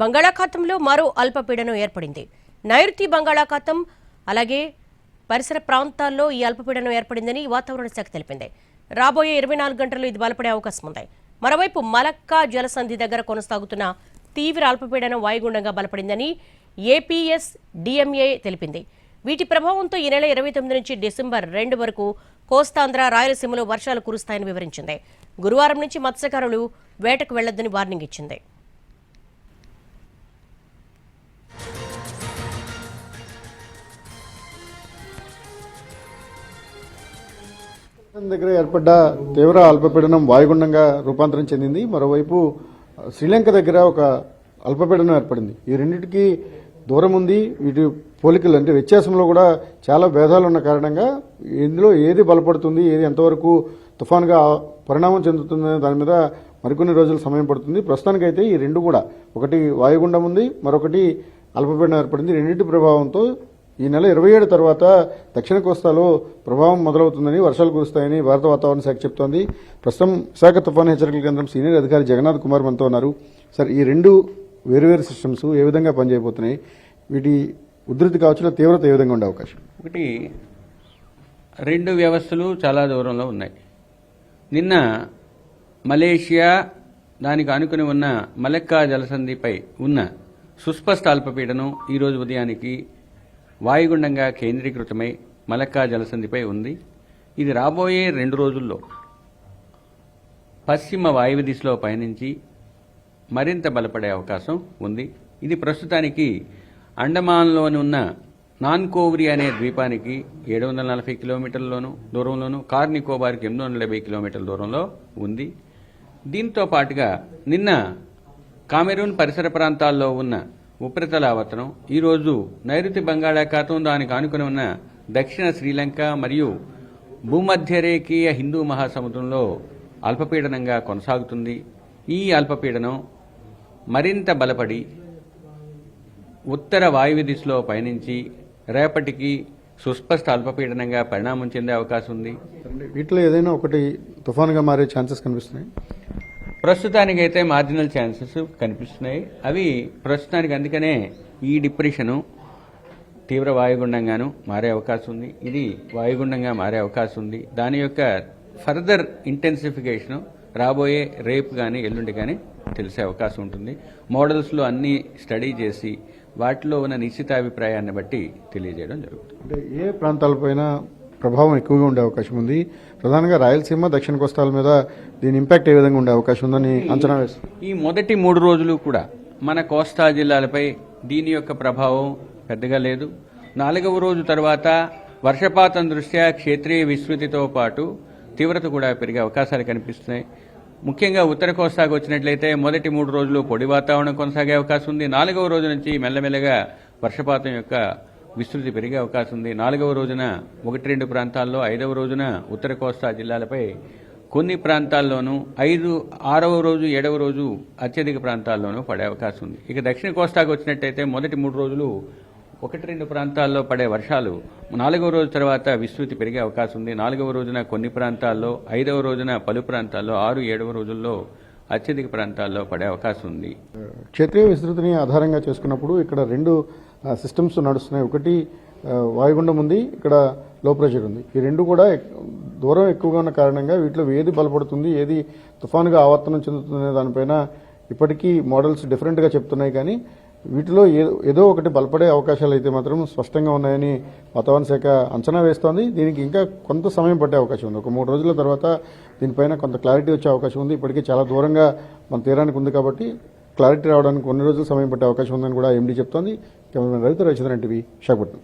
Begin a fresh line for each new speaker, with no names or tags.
బంగాళాఖాతంలో మరో అల్పపీడనం ఏర్పడింది. నైరుతి బంగాళాఖాతం అలాగే పరిసర ప్రాంతాల్లో ఈ అల్పపీడనం ఏర్పడిందని వాతావరణ శాఖ తెలిపింది. రాబోయే ఇరవై నాలుగు గంటల్లో ఇది బలపడే అవకాశం ఉంది. మరోవైపు మలక్కా జలసంధి దగ్గర కొనసాగుతున్న తీవ్ర అల్పపీడనం వాయుగుండంగా బలపడిందని ఏపీఎస్ డిఎంఏ తెలిపింది. వీటి ప్రభావంతో ఈ నెల ఇరవై తొమ్మిది నుంచి డిసెంబర్ రెండు వరకు కోస్తాంధ్ర రాయలసీమలో వర్షాలు కురుస్తాయని వివరించింది. గురువారం నుంచి మత్స్యకారులు వేటకు వెళ్ళొద్దని వార్నింగ్ ఇచ్చింది.
దగ్గర ఏర్పడ్డ తీవ్ర అల్పపీడనం వాయుగుండంగా రూపాంతరం చెందింది. మరోవైపు శ్రీలంక దగ్గర ఒక అల్పపీడనం ఏర్పడింది. ఈ రెండింటికి దూరం ఉంది. వీటి పోలికలు అంటే వ్యత్యాసంలో కూడా చాలా భేదాలు ఉన్న కారణంగా ఇందులో ఏది బలపడుతుంది ఏది ఎంతవరకు తుఫాన్గా పరిణామం చెందుతుందనే దాని మీద మరికొన్ని రోజులు సమయం పడుతుంది. ప్రస్తుతానికైతే ఈ రెండు కూడా. ఒకటి వాయుగుండం ఉంది మరొకటి అల్పపీడనం ఏర్పడింది. రెండింటి ప్రభావంతో ఈ నెల ఇరవై ఏడు తర్వాత దక్షిణ కోస్తాలో ప్రభావం మొదలవుతుందని వర్షాలు కురుస్తాయని భారత వాతావరణ శాఖ చెప్తోంది. ప్రస్తుతం విశాఖ తుఫాను హెచ్చరికల కేంద్రం సీనియర్ అధికారి జగన్నాథ్ కుమార్ మనతో ఉన్నారు. సార్ ఈ రెండు వేరువేరు సిస్టమ్స్ ఏ విధంగా పనిచేయబోతున్నాయి? వీటి ఉధృతి కావచ్చు తీవ్రత ఏ విధంగా ఉండే అవకాశం?
ఒకటి రెండు వ్యవస్థలు చాలా దూరంలో ఉన్నాయి. నిన్న మలేషియా దానికి ఆనుకుని ఉన్న మలక్కా జలసంధిపై ఉన్న సుస్పష్ట అల్పపీడనం ఈరోజు ఉదయానికి వాయుగుండంగా కేంద్రీకృతమై మలక్కా జలసంధిపై ఉంది. ఇది రాబోయే రెండు రోజుల్లో పశ్చిమ వాయువ్య దిశలో పయనించి మరింత బలపడే అవకాశం ఉంది. ఇది ప్రస్తుతానికి అండమాన్లోని ఉన్న నాన్కోవ్రి అనే ద్వీపానికి ఏడు వందల నలభై కిలోమీటర్లలోను దూరంలోను కార్నికోబార్కి ఎనిమిది వందల డెబ్బై కిలోమీటర్ల దూరంలో ఉంది. దీంతో పాటుగా నిన్న కామెరూన్ పరిసర ప్రాంతాల్లో ఉన్న ఉపరితల ఆవర్తనం. ఈరోజు నైరుతి బంగాళాఖాతం దానికి ఆనుకుని ఉన్న దక్షిణ శ్రీలంక మరియు భూమధ్యరేఖీయ హిందూ మహాసముద్రంలో అల్పపీడనంగా కొనసాగుతుంది. ఈ అల్పపీడనం మరింత బలపడి ఉత్తర వాయువ్య దిశలో పయనించి రేపటికి సుస్పష్ట అల్పపీడనంగా పరిణామం చెందే అవకాశం ఉంది.
వీటిలో ఏదైనా ఒకటి తుఫాన్గా మారే ఛాన్సెస్ కనిపిస్తున్నాయి.
ప్రస్తుతానికైతే మార్జినల్ ఛాన్సెస్ కనిపిస్తున్నాయి. అవి ప్రస్తుతానికి అందుకనే ఈ డిప్రెషను తీవ్ర వాయుగుండంగాను మారే అవకాశం ఉంది. ఇది వాయుగుండంగా మారే అవకాశం ఉంది. దాని యొక్క ఫర్దర్ ఇంటెన్సిఫికేషన్ రాబోయే రేపు కానీ ఎల్లుండి కానీ తెలిసే అవకాశం ఉంటుంది. మోడల్స్లో అన్ని స్టడీ చేసి వాటిలో ఉన్న నిశ్చితాభిప్రాయాన్ని బట్టి తెలియజేయడం జరుగుతుంది.
అంటే ఏ ప్రాంతాలపైన ప్రభావం ఎక్కువగా ఉండే అవకాశం ఉంది. ప్రధానంగా రాయలసీమ దక్షిణ కోస్తాల మీద దీని ఇంపాక్ట్ ఏ విధంగా ఉండే అవకాశం ఉందని అంచనా వేస్తారు.
ఈ మొదటి మూడు రోజులు కూడా మన కోస్తా జిల్లాలపై దీని యొక్క ప్రభావం పెద్దగా లేదు. నాలుగవ రోజు తర్వాత వర్షపాతం దృష్ట్యా క్షేత్రీయ విస్తృతితో పాటు తీవ్రత కూడా పెరిగే అవకాశాలు కనిపిస్తున్నాయి. ముఖ్యంగా ఉత్తర కోస్తాకు వచ్చినట్లయితే మొదటి మూడు రోజులు పొడి వాతావరణం కొనసాగే అవకాశం ఉంది. నాలుగవ రోజు నుంచి మెల్లమెల్లగా వర్షపాతం యొక్క విస్తృతి పెరిగే అవకాశం ఉంది. నాలుగవ రోజున ఒకటి రెండు ప్రాంతాల్లో ఐదవ రోజున ఉత్తర కోస్తా జిల్లాలపై కొన్ని ప్రాంతాల్లోనూ ఐదు ఆరవ రోజు ఏడవ రోజు అత్యధిక ప్రాంతాల్లోనూ పడే అవకాశం ఉంది. ఇక దక్షిణ కోస్తాకు వచ్చినట్టయితే మొదటి మూడు రోజులు ఒకటి రెండు ప్రాంతాల్లో పడే వర్షాలు నాలుగవ రోజు తర్వాత విస్తృతి పెరిగే అవకాశం ఉంది. నాలుగవ రోజున కొన్ని ప్రాంతాల్లో ఐదవ రోజున పలు ప్రాంతాల్లో ఆరు ఏడవ రోజుల్లో అత్యధిక ప్రాంతాల్లో పడే అవకాశం ఉంది.
క్షేత్రీయ విస్తృతిని ఆధారంగా చేసుకున్నప్పుడు ఇక్కడ రెండు సిస్టమ్స్ నడుస్తున్నాయి. ఒకటి వాయుగుండం ఉంది ఇక్కడ లో ప్రెషర్ ఉంది. ఈ రెండు కూడా దూరం ఎక్కువగా ఉన్న కారణంగా వీటిలో ఏది బలపడుతుంది ఏది తుఫానుగా ఆవర్తనం చెందుతుంది దానిపైన ఇప్పటికీ మోడల్స్ డిఫరెంట్గా చెప్తున్నాయి కానీ వీటిలో ఏదో ఒకటి బలపడే అవకాశాలు అయితే మాత్రం స్పష్టంగా ఉన్నాయని వాతావరణ శాఖ అంచనా వేస్తోంది. దీనికి ఇంకా కొంత సమయం పట్టే అవకాశం ఉంది. ఒక మూడు రోజుల తర్వాత దీనిపైన కొంత క్లారిటీ వచ్చే అవకాశం ఉంది. ఇప్పటికీ చాలా దూరంగా మన తీరానికి ఉంది కాబట్టి క్లారిటీ రావడానికి కొన్ని రోజులు సమయం పట్టే అవకాశం ఉందని కూడా ఎండీ చెప్తోంది. కెమెరామెన్ రవితో రవిచంద్రన్ టీవీ విశాఖపట్నం.